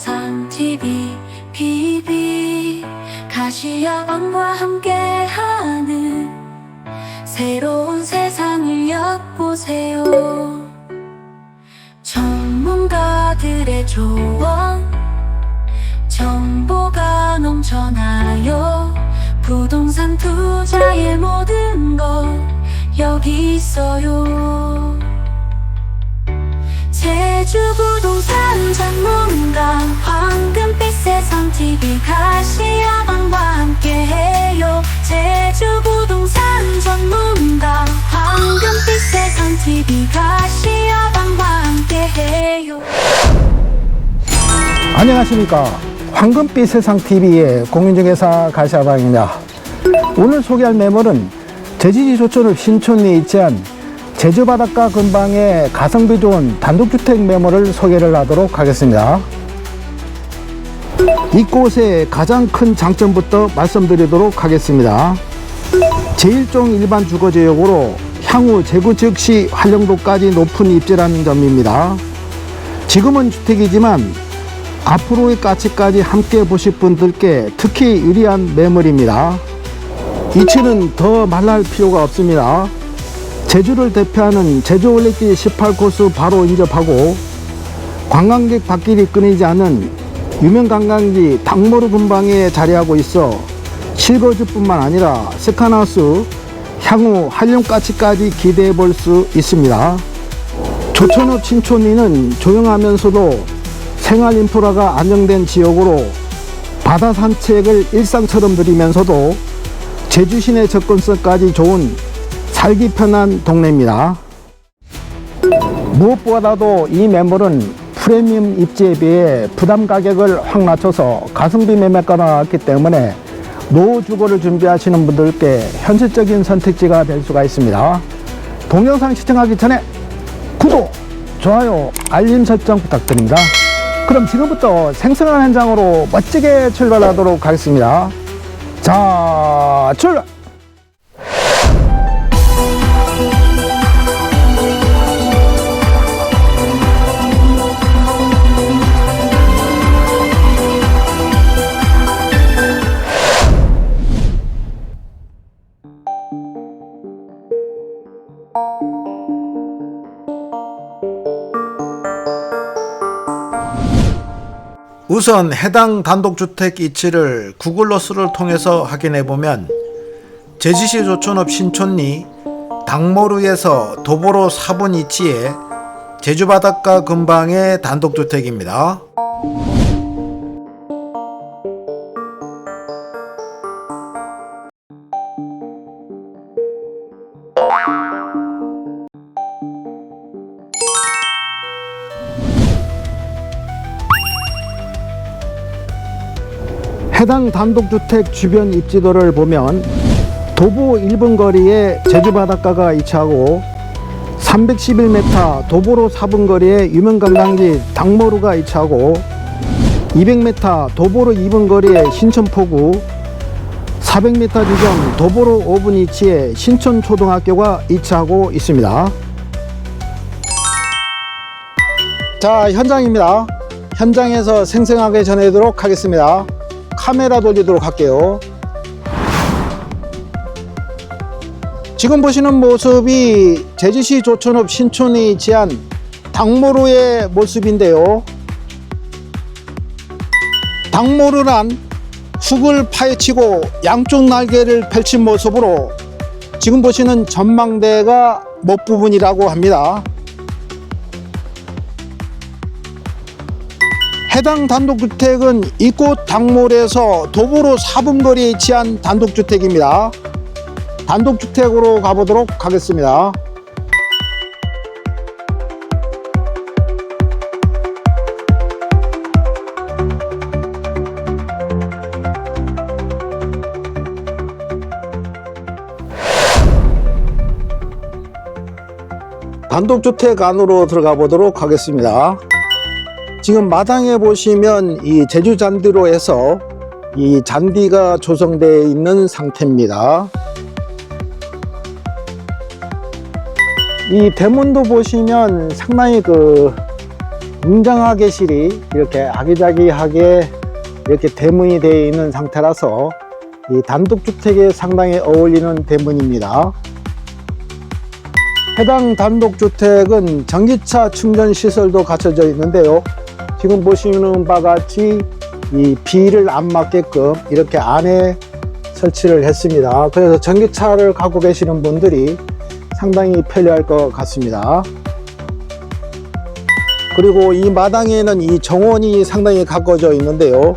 세상 TV BB 가시야방과 함께하는 새로운 세상을 엿보세요. 전문가들의 조언 정보가 넘쳐나요. 부동산 투자의 모든 것 여기 있어요. 제주 부동 산 전문가 황금빛 세상 TV 가시야방과 함께해요. 제주 부동산 전문가 황금빛 세상 TV 가시야방과 함께해요. 안녕하십니까. 황금빛 세상TV의 공인중개사 가시아방입니다. 오늘 소개할 매물은 제주시 조천읍 신촌리에 위치한 제주 바닷가 근방의 가성비 좋은 단독주택 매물을 소개를 하도록 하겠습니다 이곳의 가장 큰 장점부터 말씀드리도록 하겠습니다 제1종 일반 주거지역으로 향후 재구축 시 활용도까지 높은 입지라는 점입니다 지금은 주택이지만 앞으로의 가치까지 함께 보실 분들께 특히 유리한 매물입니다. 이치는 더 말할 필요가 없습니다. 제주를 대표하는 제주 올레길 18코스 바로 인접하고 관광객 발길이 끊이지 않은 유명 관광지 당모루 근방에 자리하고 있어 실거주뿐만 아니라 스카나우스 향후 가치까지 기대해 볼 수 있습니다. 조천읍 신촌리는 조용하면서도 생활 인프라가 안정된 지역으로 바다 산책을 일상처럼 누리면서도 제주 시내 접근성까지 좋은 살기 편한 동네입니다. 무엇보다도 이 매물은 프리미엄 입지에 비해 부담 가격을 확 낮춰서 가성비 매매가 나왔기 때문에 노후 주거를 준비하시는 분들께 현실적인 선택지가 될 수가 있습니다. 동영상 시청하기 전에 구독, 좋아요, 알림 설정 부탁드립니다. 그럼 지금부터 생생한 현장으로 멋지게 출발하도록 하겠습니다. 자, 출발! 우선 해당 단독주택 위치를 구글러스를 통해서 확인해 보면 제주시 조천읍 신촌리 당모루에서 도보로 4분 위치에 제주 바닷가 근방의 단독주택입니다. 해당 단독주택 주변 입지도를 보면 도보 1분 거리에 제주 바닷가가 위치하고 311m 도보로 4분 거리에 유명 관광지 당모루가 위치하고 200m 도보로 2분 거리에 신천포구 400m 지점 도보로 5분 위치에 신촌초등학교가 위치하고 있습니다. 자 현장입니다. 현장에서 생생하게 전해드리도록 하겠습니다. 카메라 돌리도록 할게요. 지금 보시는 모습이 제주시 조천읍 신촌에 위치한 당모루의 모습인데요. 당모루란 훅을 파헤치고 양쪽 날개를 펼친 모습으로 지금 보시는 전망대가 못 부분이라고 합니다. 해당 단독주택은 이곳 당몰에서 도보로 4분 거리에 위치한 단독주택입니다. 단독주택으로 가보도록 하겠습니다. 단독주택 안으로 들어가 보도록 하겠습니다. 지금 마당에 보시면 이 제주 잔디로 해서 이 잔디가 조성되어 있는 상태입니다. 이 대문도 보시면 상당히 그 웅장하게 실이 이렇게 아기자기하게 이렇게 대문이 되어 있는 상태라서 이 단독주택에 상당히 어울리는 대문입니다. 해당 단독주택은 전기차 충전 시설도 갖춰져 있는데요. 지금 보시는 바와 같이 이 비를 안 맞게끔 이렇게 안에 설치를 했습니다. 그래서 전기차를 갖고 계시는 분들이 상당히 편리할 것 같습니다. 그리고 이 마당에는 이 정원이 상당히 가꿔져 있는데요.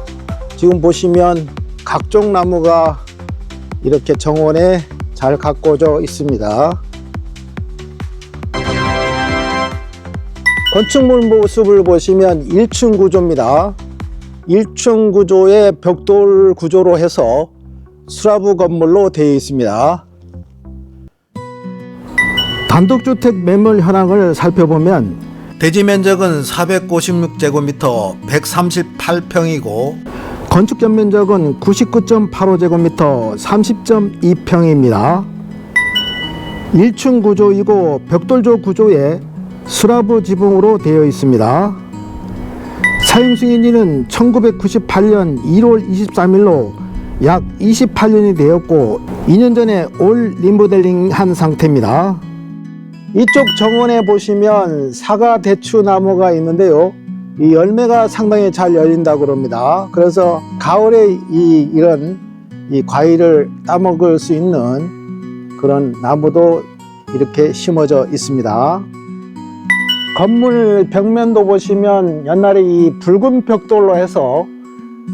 지금 보시면 각종 나무가 이렇게 정원에 잘 가꿔져 있습니다. 건축물 모습을 보시면 1층 구조입니다. 1층 구조의 벽돌 구조로 해서 수라부 건물로 되어 있습니다. 단독주택 매물 현황을 살펴보면 대지 면적은 456제곱미터 138평이고 건축 견면적은 99.85제곱미터 30.2평입니다. 1층 구조이고 벽돌조 구조에 수라부 지붕으로 되어 있습니다. 사용 승인일은 1998년 1월 23일로 약 28년이 되었고 2년 전에 올 리모델링 한 상태입니다. 이쪽 정원에 보시면 사과 대추 나무가 있는데요. 이 열매가 상당히 잘 열린다고 그럽니다. 그래서 가을에 이 이런 이 과일을 따먹을 수 있는 그런 나무도 이렇게 심어져 있습니다. 건물 벽면도 보시면 옛날에 이 붉은 벽돌로 해서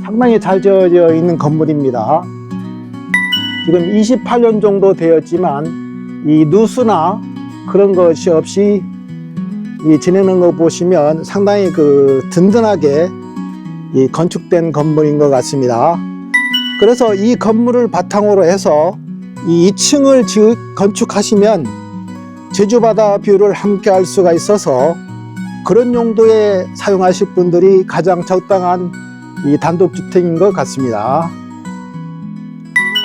상당히 잘 지어져 있는 건물입니다. 지금 28년 정도 되었지만 이 누수나 그런 것이 없이 이 지내는 거 보시면 상당히 그 든든하게 이 건축된 건물인 것 같습니다. 그래서 이 건물을 바탕으로 해서 이 2층을 지으, 건축하시면 제주바다 뷰를 함께 할 수가 있어서 그런 용도에 사용하실 분들이 가장 적당한 이 단독주택인 것 같습니다.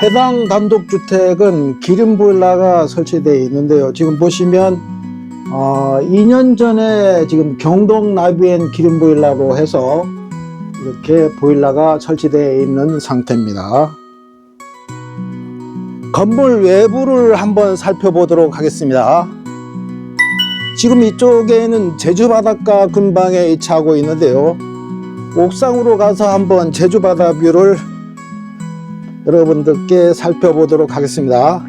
해당 단독주택은 기름 보일러가 설치되어 있는데요. 지금 보시면 어, 2년 전에 지금 경동 나비엔 기름 보일러로 해서 이렇게 보일러가 설치되어 있는 상태입니다. 건물 외부를 한번 살펴보도록 하겠습니다. 지금 이쪽에는 제주 바닷가 근방에 위치하고 있는데요. 옥상으로 가서 한번 제주 바다 뷰를 여러분들께 살펴보도록 하겠습니다.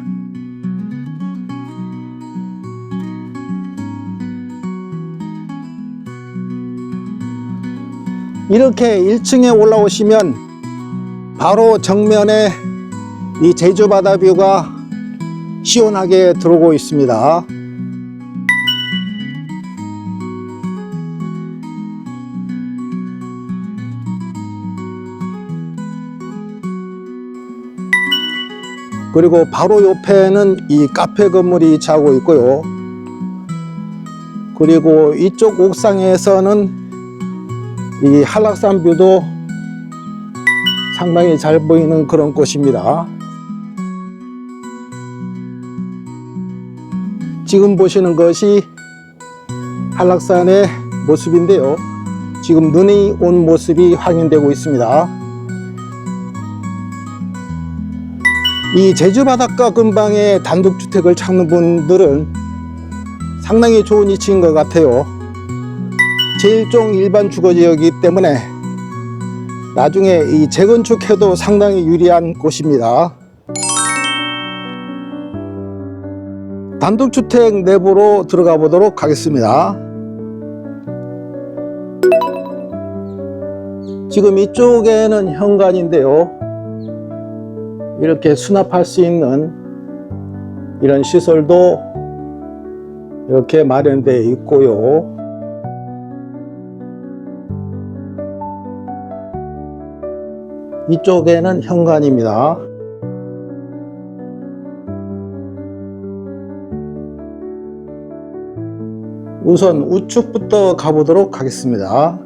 이렇게 1층에 올라오시면 바로 정면에 이 제주 바다 뷰가 시원하게 들어오고 있습니다. 그리고 바로 옆에는 이 카페 건물이 위치하고 있고요. 그리고 이쪽 옥상에서는 이 한락산 뷰도 상당히 잘 보이는 그런 곳입니다. 지금 보시는 것이 한락산의 모습인데요. 지금 눈이 온 모습이 확인되고 있습니다. 이 제주 바닷가 근방에 단독주택을 찾는 분들은 상당히 좋은 위치인 것 같아요. 제일종 일반 주거지역이기 때문에 나중에 이 재건축해도 상당히 유리한 곳입니다. 단독주택 내부로 들어가 보도록 하겠습니다. 지금 이쪽에는 현관인데요. 이렇게 수납할 수 있는 이런 시설도 이렇게 마련되어 있고요. 이쪽에는 현관입니다. 우선 우측부터 가보도록 하겠습니다.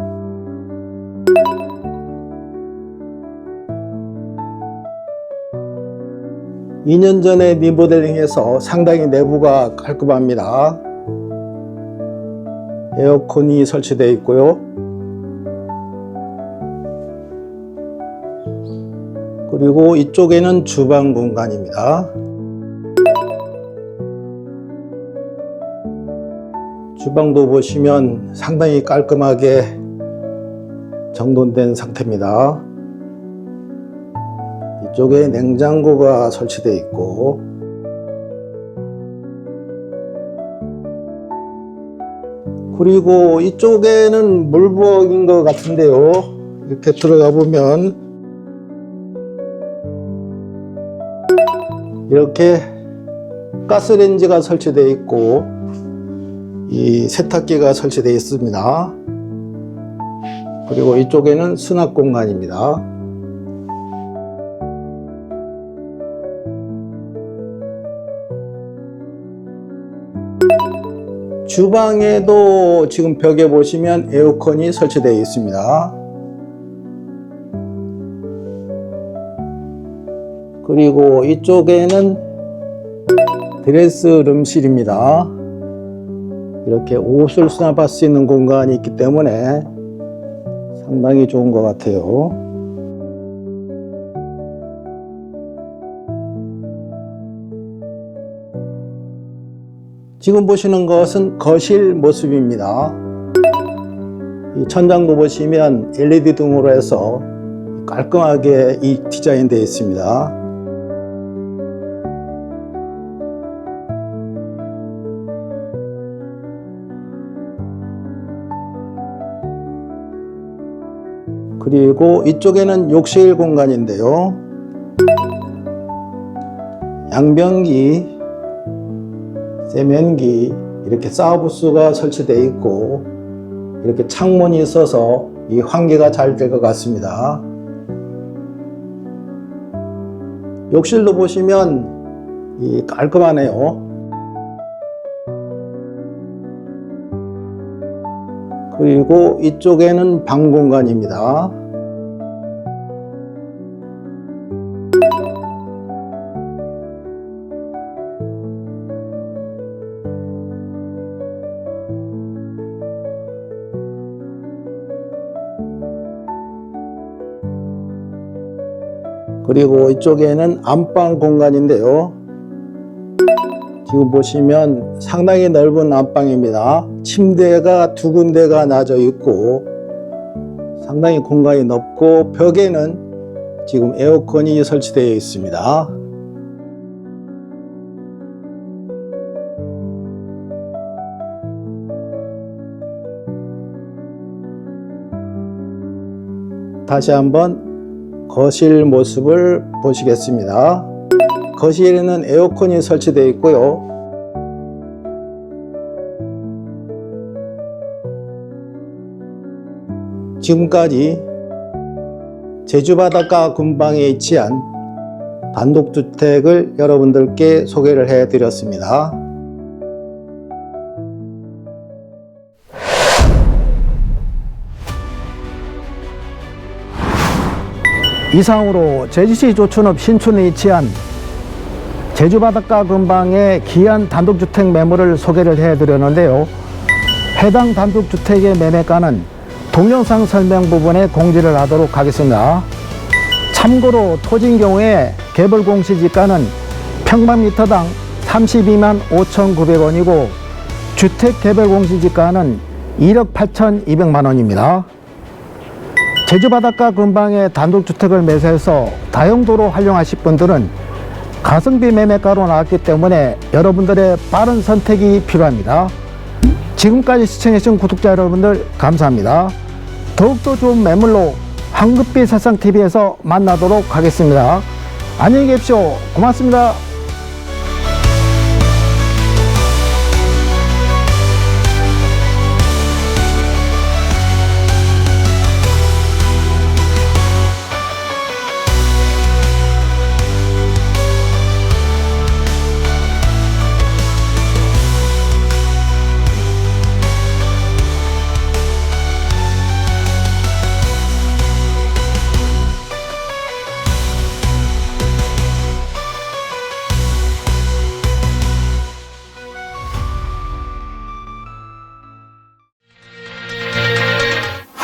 2년 전에 리모델링해서 상당히 내부가 깔끔합니다. 에어컨이 설치되어 있고요. 그리고 이쪽에는 주방 공간입니다. 주방도 보시면 상당히 깔끔하게 정돈된 상태입니다. 이쪽에 냉장고가 설치되어 있고 그리고 이쪽에는 물부엌인 것 같은데요. 이렇게 들어가 보면 이렇게 가스레인지가 설치되어 있고 이 세탁기가 설치되어 있습니다. 그리고 이쪽에는 수납 공간입니다. 주방에도 지금 벽에 보시면 에어컨이 설치되어 있습니다. 그리고 이쪽에는 드레스룸실입니다. 이렇게 옷을 수납할 수 있는 공간이 있기 때문에 상당히 좋은 것 같아요. 지금 보시는 것은 거실 모습입니다. 이 천장도 보시면 LED 등으로 해서 깔끔하게 이 디자인 되어 있습니다. 그리고 이쪽에는 욕실 공간인데요. 양변기, 세면기, 이렇게 사우부스가 설치되어 있고 이렇게 창문이 있어서 이 환기가 잘 될 것 같습니다. 욕실도 보시면 이 깔끔하네요. 그리고 이쪽에는 방 공간입니다. 그리고 이쪽에는 안방 공간인데요. 지금 보시면 상당히 넓은 안방입니다. 침대가 두 군데가 놔져 있고 상당히 공간이 넓고 벽에는 지금 에어컨이 설치되어 있습니다. 다시 한번 거실 모습을 보시겠습니다. 거실에는 에어컨이 설치되어 있고요. 지금까지 제주 바닷가 근방에 위치한 단독주택을 여러분들께 소개를 해 드렸습니다. 이상으로 제주시 조천읍 신촌에 위치한 제주 바닷가 근방의 기한 단독주택 매물을 소개를 해 드렸는데요. 해당 단독주택의 매매가는 동영상 설명 부분에 공지를 하도록 하겠습니다. 참고로 토지인 경우에 개별 공시지가는 평방미터당 32만 5,900원이고 주택 개별 공시지가는 1억 8,200만 원입니다. 제주 바닷가 근방의 단독주택을 매수해서 다용도로 활용하실 분들은 가성비 매매가로 나왔기 때문에 여러분들의 빠른 선택이 필요합니다. 지금까지 시청해주신 구독자 여러분들 감사합니다. 더욱더 좋은 매물로 황급비 세상TV에서 만나도록 하겠습니다. 안녕히 계십시오. 고맙습니다.